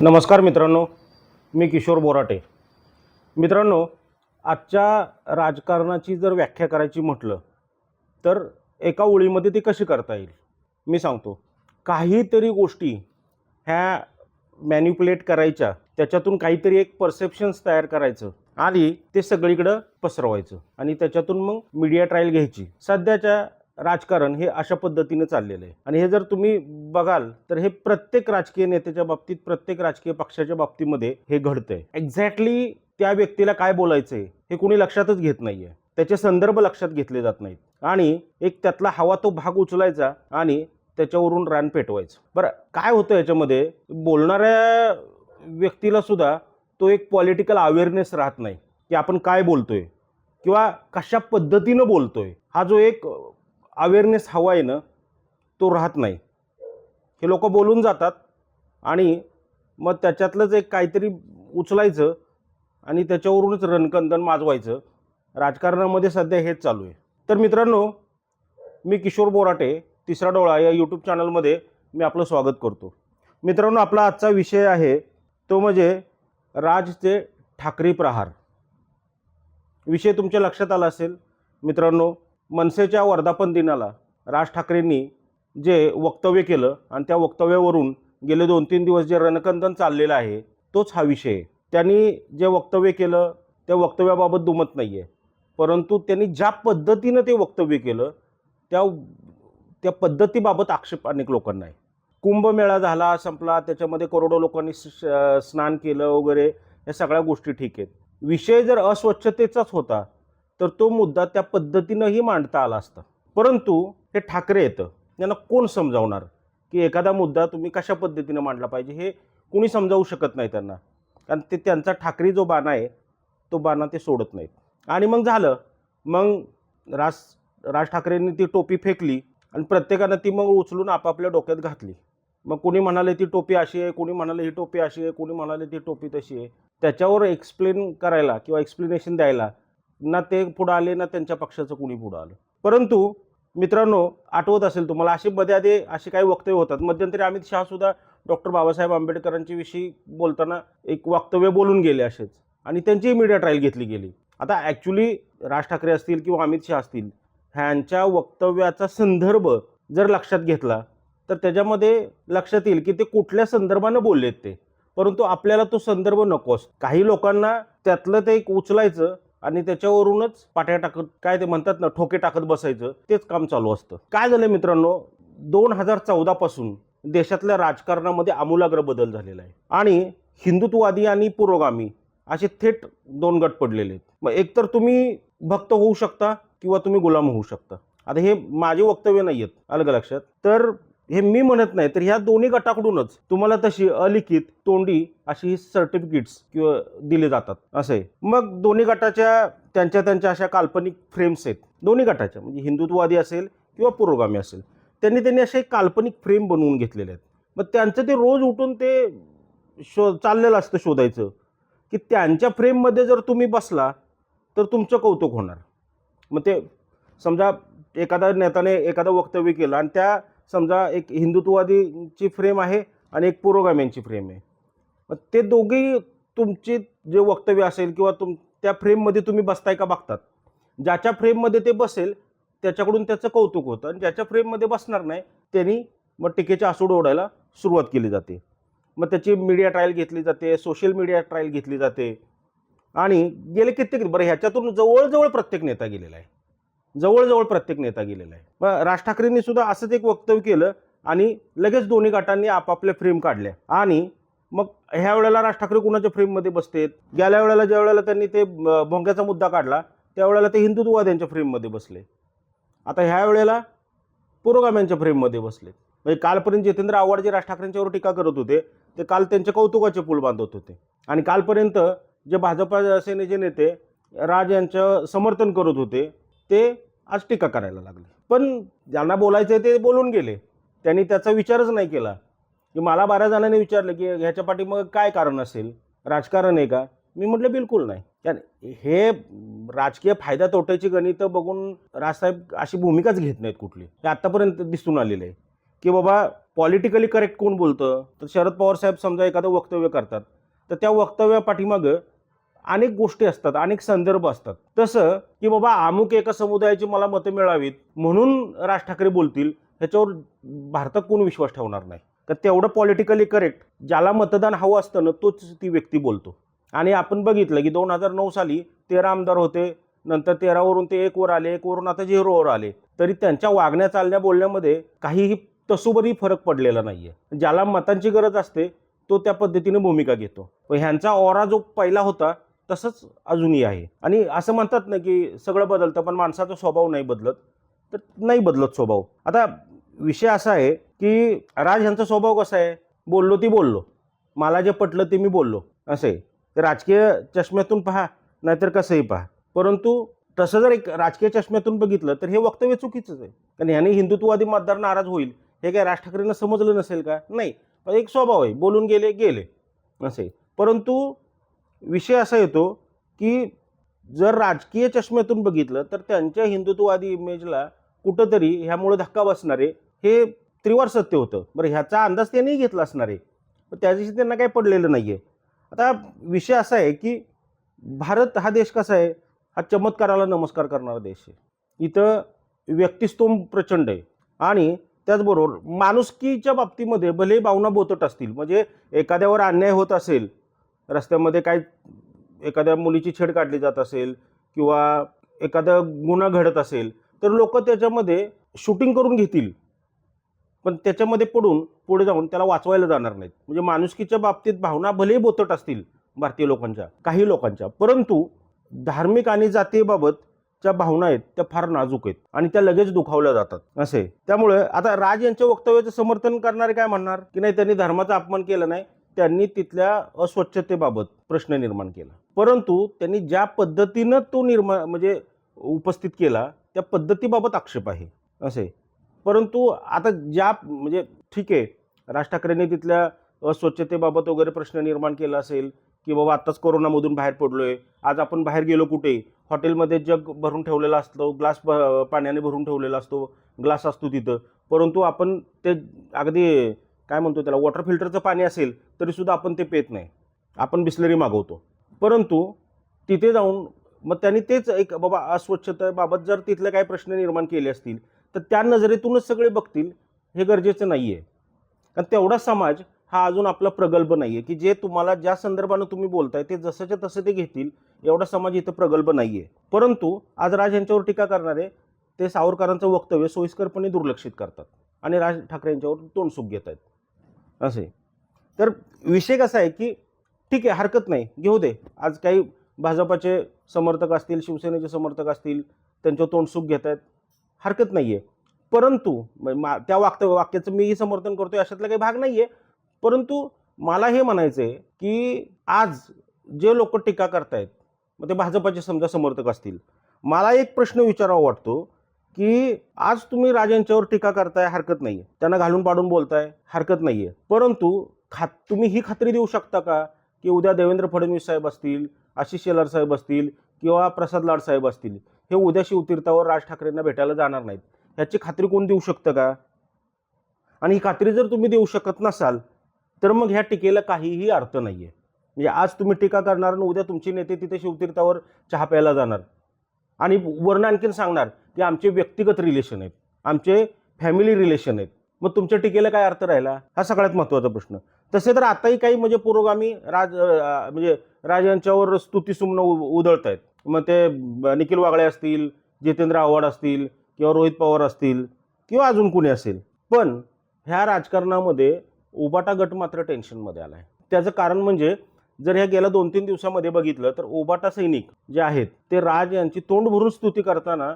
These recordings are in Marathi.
नमस्कार मित्रांनो मी किशोर बोराटे. मित्रांनो आजच्या राजकारणाची जर व्याख्या करायची म्हटलं तर एका ओळीमध्ये ती कशी करता येईल? मी सांगतो. काहीतरी गोष्टी ह्या मॅन्युप्युलेट करायच्या त्याच्यातून काहीतरी एक परसेप्शन्स तयार करायचं आणि ते सगळीकडं पसरवायचं आणि त्याच्यातून मग मीडिया ट्रायल घ्यायची. सध्याच्या राजकारण हे अशा पद्धतीने चाललेलं आहे. आणि हे जर तुम्ही बघाल तर हे प्रत्येक राजकीय नेत्याच्या बाबतीत प्रत्येक राजकीय पक्षाच्या बाबतीमध्ये हे घडतंय. एक्झॅक्टली त्या व्यक्तीला काय बोलायचंय हे कुणी लक्षातच घेत नाहीये. त्याचे संदर्भ लक्षात घेतले जात नाहीत. आणि एक त्यातला हवा तो भाग उचलायचा आणि त्याच्यावरून रान पेटवायचं. बरं काय होतं याच्यामध्ये? बोलणाऱ्या व्यक्तीला सुद्धा तो एक पॉलिटिकल अवेअरनेस राहत नाही की आपण काय बोलतोय किंवा कशा पद्धतीनं बोलतोय. हा जो एक अवेअरनेस हवा आहे ना तो राहत नाही. हे लोक बोलून जातात आणि मग त्याच्यातलंच एक काहीतरी उचलायचं आणि त्याच्यावरूनच रणकंदन माजवायचं. राजकारणामध्ये सध्या हेच चालू आहे. तर मित्रांनो मी किशोर बोराटे तिसरा डोळा या यूट्यूब चॅनलमध्ये मी आपलं स्वागत करतो. मित्रांनो आपला आजचा विषय आहे तो म्हणजे राजचे ठाकरे प्रहार. विषय तुमच्या लक्षात आला असेल? मित्रांनो मनसेच्या वर्धापन दिनाला राज ठाकरेंनी जे वक्तव्य केलं आणि त्या वक्तव्यावरून गेले दोन तीन दिवस जे रणकंदन चाललेलं आहे तोच हा विषय त्यांनी जे वक्तव्य केलं त्या वक्तव्याबाबत दुमत नाही आहे परंतु त्यांनी ज्या पद्धतीनं ते वक्तव्य केलं त्या त्या पद्धतीबाबत आक्षेप अनेक लोकांना आहे. कुंभमेळा झाला संपला त्याच्यामध्ये करोडो लोकांनी श- स्नान केलं वगैरे या सगळ्या गोष्टी ठीक आहेत. विषय जर अस्वच्छतेचाच होता तर तो मुद्दा त्या पद्धतीनंही मांडता आला असता. परंतु हे ठाकरे येतं यांना कोण समजावणार? की एखादा मुद्दा तुम्ही कशा पद्धतीनं मांडला पाहिजे हे कुणी समजावू शकत नाही त्यांना. कारण ते त्यांचा ठाकरे जो बाणा आहे तो बाणा ते सोडत नाहीत. आणि मग झालं मग राज राज ठाकरेंनी ती टोपी फेकली आणि प्रत्येकानं ती मग उचलून आपापल्या डोक्यात घातली. मग कुणी म्हणाले ती टोपी अशी आहे कोणी म्हणाले ही टोपी अशी आहे कोणी म्हणाले ती टोपी तशी आहे. त्याच्यावर एक्सप्लेन करायला किंवा एक्सप्लेनेशन द्यायला ना ते पुढं आले ना त्यांच्या पक्षाचं कुणी पुढं आलं. परंतु मित्रांनो आठवत असेल तुम्हाला अशी मध्ये अशी असे काही वक्तव्य होतात. मध्यंतरी अमित शहा सुद्धा डॉक्टर बाबासाहेब आंबेडकरांच्या विषयी बोलताना एक वक्तव्य बोलून गेले असेच. आणि त्यांचीही मीडिया ट्रायल घेतली गेली. आता ॲक्च्युली राज ठाकरे असतील किंवा अमित शहा असतील ह्यांच्या वक्तव्याचा संदर्भ जर लक्षात घेतला तर त्याच्यामध्ये लक्षात येईल की ते कुठल्या संदर्भानं बोललेत ते. परंतु आपल्याला तो संदर्भ नकोस. काही लोकांना त्यातलं ते एक उचलायचं आणि त्याच्यावरूनच पाट्या टाकत काय ते म्हणतात ना ठोके टाकत बसायचं तेच काम चालू असतं. काय झालं मित्रांनो? दोन हजार चौदापासून देशातल्या राजकारणामध्ये आमूलाग्र बदल झालेला आहे. आणि हिंदुत्ववादी आणि पुरोगामी असे थेट दोन गट पडलेले आहेत. मग एकतर तुम्ही भक्त होऊ शकता किंवा तुम्ही गुलाम होऊ शकता. आता हे माझे वक्तव्य नाही आहेत अलग लक्षात. तर हे मी म्हणत नाही तर ह्या दोन्ही गटाकडूनच तुम्हाला तशी अलिखित तोंडी अशी सर्टिफिकेट्स किंवा दिले जातात. असं आहे. मग दोन्ही गटाच्या त्यांच्या त्यांच्या अशा काल्पनिक फ्रेम्स आहेत. दोन्ही गटाच्या म्हणजे हिंदुत्ववादी असेल किंवा पुरोगामी असेल. त्यांनी त्यांनी असे काल्पनिक फ्रेम बनवून घेतलेले आहेत. मग त्यांचं ते रोज उठून ते शो चाललेलं असतं शोधायचं की त्यांच्या फ्रेममध्ये जर तुम्ही बसला तर तुमचं कौतुक होणार. मग ते समजा एखादा नेत्याने एखादं वक्तव्य केलं आणि त्या समजा एक हिंदुत्ववादीची फ्रेम आहे आणि एक पुरोगाम्यांची फ्रेम आहे. मग ते दोघेही तुमचे जे वक्तव्य असेल किंवा तुम त्या फ्रेममध्ये तुम्ही बसताय का बघतात? ज्याच्या फ्रेममध्ये ते बसेल त्याच्याकडून त्याचं कौतुक होतं आणि ज्याच्या फ्रेममध्ये बसणार नाही त्यांनी मग टीकेचे आसूड ओढायला सुरुवात केली जाते. मग त्याची मीडिया ट्रायल घेतली जाते सोशल मीडिया ट्रायल घेतली जाते. आणि गेले कित्येक बरं ह्याच्यातून जवळजवळ प्रत्येक नेता गेलेला आहे. जवळजवळ प्रत्येक नेता गेलेला आहे. मग राज ठाकरेंनी सुद्धा असंच एक वक्तव्य केलं आणि लगेच दोन्ही गटांनी आपापल्या फ्रेम काढल्या. आणि मग ह्या वेळेला राज ठाकरे कुणाच्या फ्रेममध्ये बसतेत गेल्या वेळेला ज्या वेळेला त्यांनी ते भोंग्याचा मुद्दा काढला त्यावेळेला ते हिंदुत्ववाद्यांच्या फ्रेममध्ये बसले. आता ह्या वेळेला पुरोगाम्यांच्या फ्रेममध्ये बसले. म्हणजे कालपर्यंत जितेंद्र आव्हाड जे राज ठाकरेंच्यावर टीका करत होते ते काल त्यांच्या कौतुकाचे पूल बांधत होते. आणि कालपर्यंत जे भाजपा सेनेचे नेते राज यांचं समर्थन करत होते ते आज टीका करायला लागले. पण ज्यांना बोलायचं ते बोलून गेले. त्यांनी त्याचा विचारच नाही केला. की मला बऱ्याच जणांनी विचारलं की ह्याच्या पाठी मग काय कारण असेल? राजकारण आहे का? मी म्हटलं बिलकुल नाही. कारण हे राजकीय फायदा तोट्याची गणितं बघून राजसाहेब अशी भूमिकाच घेत नाहीत कुठली. हे आत्तापर्यंत दिसून आलेलं आहे. की बाबा पॉलिटिकली करेक्ट कोण बोलतं? तर शरद पवार साहेब समजा एखादं वक्तव्य करतात. तर त्या वक्तव्या पाठीमागं अनेक गोष्टी असतात अनेक संदर्भ असतात. तसं की बाबा अमुक एका समुदायाची मला मतं मिळावीत म्हणून राज ठाकरे बोलतील ह्याच्यावर भारतात कोण विश्वास ठेवणार नाही. तर तेवढं पॉलिटिकली करेक्ट ज्याला मतदान हवं असतं ना तोच ती व्यक्ती बोलतो. आणि आपण बघितलं की दोन हजार नऊ साली तेरा आमदार होते नंतर तेरावरून ते एक वर आले एक वरून आता झिरोवर आले. तरी त्यांच्या वागण्या चालण्या बोलण्यामध्ये काहीही तसोबरी फरक पडलेला नाही आहे ज्याला मतांची गरज असते तो त्या पद्धतीने भूमिका घेतो. ह्यांचा ओरा जो पहिला होता तसंच अजूनही आहे. आणि असं म्हणतात ना की सगळं बदलतं पण माणसाचा स्वभाव नाही बदलत. तर नाही बदलत स्वभाव. आता विषय असा आहे की राज ह्यांचा स्वभाव कसा आहे? बोललो ती बोललो. मला जे पटलं ते मी बोललो. असं आहे. राजकीय चष्म्यातून पहा नाहीतर कसंही पहा. परंतु तसं जर एक राजकीय चष्म्यातून बघितलं तर हे वक्तव्य चुकीचंच आहे. कारण ह्याने हिंदुत्ववादी मतदार नाराज होईल. हे काय राज ठाकरेंना समजलं नसेल का? नाही. पण एक स्वभाव आहे. बोलून गेले गेले. असे परंतु विषय असा येतो की जर राजकीय चष्म्यातून बघितलं तर त्यांच्या हिंदुत्ववादी इमेजला कुठंतरी ह्यामुळे धक्का बसणारे हे त्रिवार सत्य होतं. बरं ह्याचा अंदाज त्यांनीही घेतला असणार आहे. पण त्या दिवशी त्यांना काही पडलेलं नाही आहे आता विषय असा आहे की भारत हा देश कसा आहे? हा चमत्काराला नमस्कार करणारा देश आहे. इथं व्यक्तिस्तोम प्रचंड आहे. आणि त्याचबरोबर माणुसकीच्या बाबतीमध्ये भले भावना बोतट असतील म्हणजे एखाद्यावर अन्याय होत असेल रस्त्यामध्ये काय एखाद्या मुलीची छेड काढली जात असेल किंवा एखादा गुन्हा घडत असेल तर लोक त्याच्यामध्ये शूटिंग करून घेतील. पण त्याच्यामध्ये पडून पुढे जाऊन त्याला वाचवायला जाणार नाहीत. म्हणजे माणुसकीच्या बाबतीत भावना भलेही बोतट असतील भारतीय लोकांच्या काही लोकांच्या परंतु धार्मिक आणि जातीबाबत ज्या भावना आहेत त्या फार नाजूक आहेत आणि त्या लगेच दुखावल्या जातात. असे. त्यामुळे आता राज यांच्या वक्तव्याचं समर्थन करणारे काय म्हणणार? की नाही त्यांनी धर्माचा अपमान केला नाही? त्यांनी तिथल्या अस्वच्छतेबाबत प्रश्न निर्माण केला. परंतु त्यांनी ज्या पद्धतीनं तो निर्माण म्हणजे उपस्थित केला त्या पद्धतीबाबत आक्षेप आहे. असे. परंतु आता ज्या म्हणजे ठीक आहे राज ठाकरेंनी तिथल्या अस्वच्छतेबाबत वगैरे प्रश्न निर्माण केला असेल की बाबा आत्ताच कोरोनामधून बाहेर पडलो आहे आज आपण बाहेर गेलो कुठे? हॉटेलमध्ये जग भरून ठेवलेला असतो ग्लास पाण्याने भरून ठेवलेला असतो ग्लास असतो तिथं. परंतु आपण ते अगदी काय म्हणतो त्याला वॉटर फिल्टरचं पाणी असेल तरीसुद्धा आपण ते पेत नाही. आपण बिस्लरी मागवतो. परंतु तिथे जाऊन मग त्यांनी तेच एक बाबा अस्वच्छतेबाबत जर तिथले काही प्रश्न निर्माण केले असतील तर त्या नजरेतूनच सगळे बघतील हे गरजेचं नाही आहे कारण तेवढा समाज हा अजून आपला प्रगल्भ नाही आहे की जे तुम्हाला ज्या संदर्भानं तुम्ही बोलताय ते जसंच्या तसं ते घेतील एवढा समाज इथं प्रगल्भ नाही आहे परंतु आज राज यांच्यावर टीका करणारे ते सावरकरांचं वक्तव्य सोयीस्करपणे दुर्लक्षित करतात. आणि राज ठाकरे यांच्यावर तोंडसुख घेत आहेत असे. तर विषय कसा आहे की ठीक आहे हरकत नाही. घेऊ दे. आज काही भाजपाचे समर्थक असतील शिवसेनेचे समर्थक असतील त्यांच्यावर तोंडसुख घेत आहेत. हरकत नाही आहे परंतु म- मा- त्या वाक्य वाक्याचं मीही समर्थन करतोय अशातला काही भाग नाही आहे परंतु मला हे म्हणायचं आहे की आज जे लोक टीका करतायत मग ते भाजपाचे समजा समर्थक असतील. मला एक प्रश्न विचारावा वाटतो की आज तुम्ही राजांच्यावर टीका करताय हरकत नाही त्यांना घालून पाडून बोलताय हरकत नाही आहे परंतु खात तुम्ही ही खात्री देऊ शकता का की उद्या देवेंद्र फडणवीस साहेब असतील आशिष शेलार साहेब असतील किंवा प्रसाद लाड साहेब असतील हे उद्या शिवतीर्थावर राज ठाकरेंना भेटायला जाणार नाहीत. ह्याची खात्री कोण देऊ शकतं का? आणि ही खात्री जर तुम्ही देऊ शकत नसाल तर मग ह्या टीकेला काहीही अर्थ नाही आहे म्हणजे आज तुम्ही टीका करणार आणि उद्या तुमचे नेते तिथे शिवतीर्थावर चहा प्यायला जाणार. आणि वर्ण आणखीन सांगणार की आमचे व्यक्तिगत रिलेशन आहेत. आमचे फॅमिली रिलेशन आहेत. मग तुमच्या टीकेला काय अर्थ राहिला? हा सगळ्यात महत्त्वाचा प्रश्न. तसे तर आताही काही म्हणजे पुरोगामी राज म्हणजे राज यांच्यावर स्तुतीसुमनं उ उधळत आहेत मग ते निखिल वागळे असतील जितेंद्र आव्हाड असतील किंवा रोहित पवार असतील किंवा अजून कुणी असेल. पण ह्या राजकारणामध्ये ओबाटा गट मात्र टेन्शनमध्ये आला आहे त्याचं कारण म्हणजे जर ह्या गेल्या दोन तीन दिवसामध्ये बघितलं तर ओबाटा सैनिक जे आहेत ते राज यांची तोंड भरून स्तुती करताना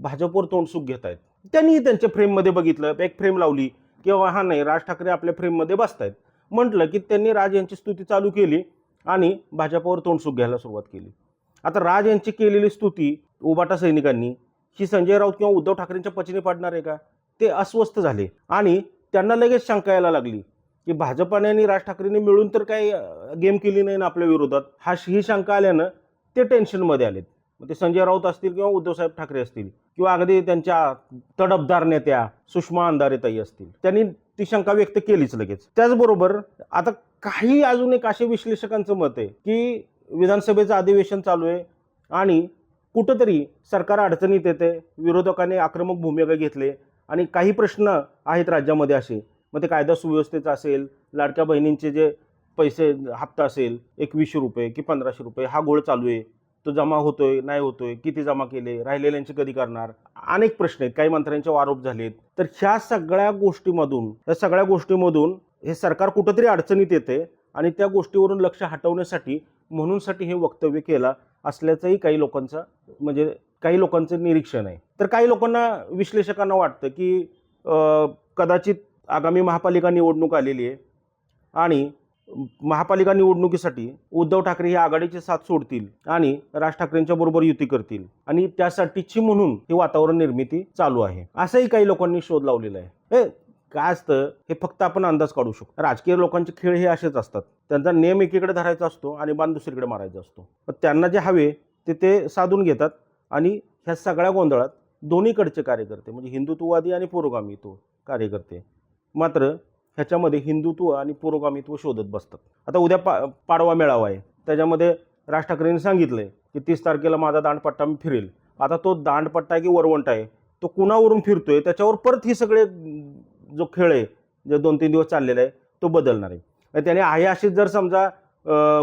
भाजपवर तोंडसुख घेत आहेत. त्यांनी त्यांच्या फ्रेममध्ये बघितलं एक फ्रेम लावली किंवा हा नाही राज ठाकरे आपल्या फ्रेममध्ये बसतायत. म्हटलं की त्यांनी राज यांची स्तुती चालू केली आणि भाजपवर तोंडसुख घ्यायला सुरुवात केली. आता राज यांची केलेली स्तुती उबाटा सैनिकांनी ही संजय राऊत किंवा उद्धव ठाकरेंच्या पचनी पाडणार आहे का? ते अस्वस्थ झाले आणि त्यांना लगेच शंका यायला लागली की भाजपाने आणि राज ठाकरेंनी मिळून तर काही गेम केली नाही ना आपल्या विरोधात? हा ही शंका आल्यानं ते टेन्शनमध्ये आलेत. मग ते संजय राऊत असतील किंवा उद्धवसाहेब ठाकरे असतील किंवा अगदी त्यांच्या तडफदार नेत्या सुषमा अंधारेताई असतील. त्यांनी ती शंका व्यक्त केलीच लगेच. त्याचबरोबर आता काही अजून एक असे विश्लेषकांचं मत आहे की विधानसभेचं अधिवेशन चालू आहे आणि कुठंतरी सरकार अडचणीत येते विरोधकांनी आक्रमक भूमिका घेतले आणि काही प्रश्न आहेत राज्यामध्ये असे. मग ते कायदा सुव्यवस्थेचा असेल लाडक्या बहिणींचे जे पैसे हप्ता असेल एकवीसशे रुपये की पंधराशे रुपये हा गोळ चालू आहे. तो जमा होतोय नाही होतोय किती जमा केले राहिलेल्यांचे कधी करणार? अनेक प्रश्न आहेत. काही मंत्र्यांचे आरोप झालेत. तर ह्या सगळ्या गोष्टीमधून या सगळ्या गोष्टीमधून हे सरकार कुठंतरी अडचणीत येते आणि त्या गोष्टीवरून लक्ष हटवण्यासाठी म्हणूनसाठी हे वक्तव्य केलं असल्याचंही काही लोकांचं म्हणजे काही लोकांचं निरीक्षण आहे. तर काही लोकांना विश्लेषकांना वाटतं की कदाचित आगामी महापालिका निवडणूक आलेली आहे आणि महापालिका निवडणुकीसाठी उद्धव ठाकरे हे आघाडीची साथ सोडतील आणि राज ठाकरेंच्या बरोबर युती करतील. आणि त्यासाठीची म्हणून ही वातावरण निर्मिती चालू आहे. असंही काही लोकांनी शोध लावलेला आहे. हे काय असतं? हे फक्त आपण अंदाज काढू शकतो. राजकीय लोकांचे खेळ हे असेच असतात. त्यांचा नेम एकीकडे धरायचा असतो आणि बाण दुसरीकडे मारायचा असतो. पण त्यांना जे हवे ते ते साधून घेतात आणि ह्या सगळ्या गोंधळात दोन्हीकडचे कार्यकर्ते म्हणजे हिंदुत्ववादी आणि पुरोगामी तो कार्यकर्ते मात्र ह्याच्यामध्ये हिंदुत्व आणि पुरोगामित्व शोधत बसतात. आता उद्या पा पाडवा मेळावा आहे. त्याच्यामध्ये राज ठाकरेंनी सांगितलंय की तीस तारखेला माझा दांडपट्टा मी फिरेल. आता तो दांडपट्टा आहे की वरवंट आहे? तो कुणावरून फिरतोय? त्याच्यावर परत हे सगळे जो खेळ आहे जे दोन तीन दिवस चाललेला आहे तो बदलणार आहे. त्याने आहे अशीच जर समजा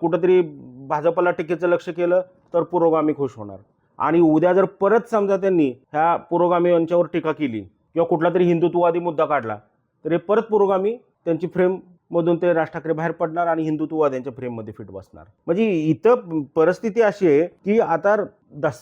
कुठंतरी भाजपला टीकेचं लक्ष केलं तर पुरोगामी खुश होणार. आणि उद्या जर परत समजा त्यांनी ह्या पुरोगामी यांच्यावर टीका केली किंवा कुठला तरी हिंदुत्ववादी मुद्दा काढला तर हे परत पुरोगामी त्यांची फ्रेममधून ते राज ठाकरे बाहेर पडणार आणि हिंदुत्ववाद्यांच्या फ्रेममध्ये फिट बसणार. म्हणजे इथं परिस्थिती अशी आहे की आता दस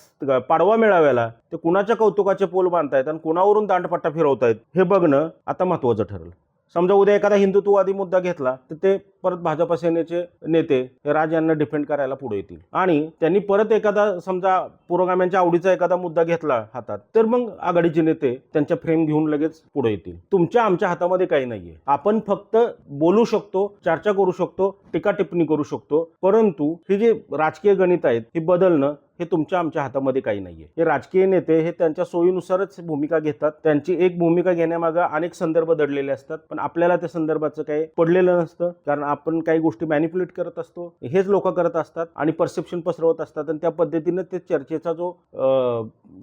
पाडवा मेळाव्याला ते कुणाच्या कौतुकाचे पोल बांधतायत आणि कुणावरून दांडपट्टा फिरवतायत हे बघणं आता महत्त्वाचं ठरलं. समजा उद्या एखादा हिंदुत्ववादी मुद्दा घेतला तर ते परत भाजप सेनेचे नेते हे राज यांना डिफेंड करायला पुढे येतील. आणि त्यांनी परत एखादा समजा पुरोगाम्यांच्या आवडीचा एखादा मुद्दा घेतला हातात तर मग आघाडीचे नेते त्यांच्या फ्रेम घेऊन लगेच पुढे येतील. तुमच्या आमच्या हातामध्ये काही नाहीये. आपण फक्त बोलू शकतो चर्चा करू शकतो टीका टिप्पणी करू शकतो परंतु हे जे राजकीय गणित आहेत हे बदलणं हे तुमच्या आमच्या हातामध्ये काही नाही आहे हे राजकीय नेते हे त्यांच्या सोयीनुसारच भूमिका घेतात. त्यांची एक भूमिका घेण्यामागं अनेक संदर्भ दडलेले असतात. पण आपल्याला त्या संदर्भाचं काही पडलेलं नसतं. कारण आपण काही गोष्टी मॅनिप्युलेट करत असतो. हेच लोक करत असतात आणि परसेप्शन पसरवत असतात. आणि त्या पद्धतीनं ते चर्चेचा जो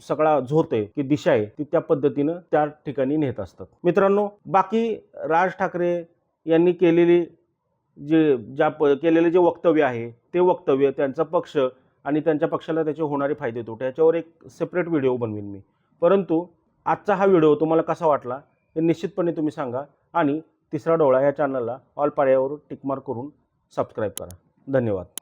सगळा झोत आहे की दिशा आहे ती त्या पद्धतीनं त्या ठिकाणी नेत असतात. मित्रांनो बाकी राज ठाकरे यांनी केलेली जे ज्या प केलेले जे वक्तव्य आहे ते वक्तव्य त्यांचा पक्ष आणि त्यांच्या पक्षाला त्याचे होणारे फायदे तोटे याच्यावर एक सेपरेट व्हिडिओ बनवीन मी. परंतु आजचा हा व्हिडिओ तुम्हाला कसा वाटला हे निश्चितपणे तुम्ही सांगा आणि तिसरा डोळा या चॅनलला ऑल पाड्यावर टिकमार्क करून सबस्क्राईब करा. धन्यवाद.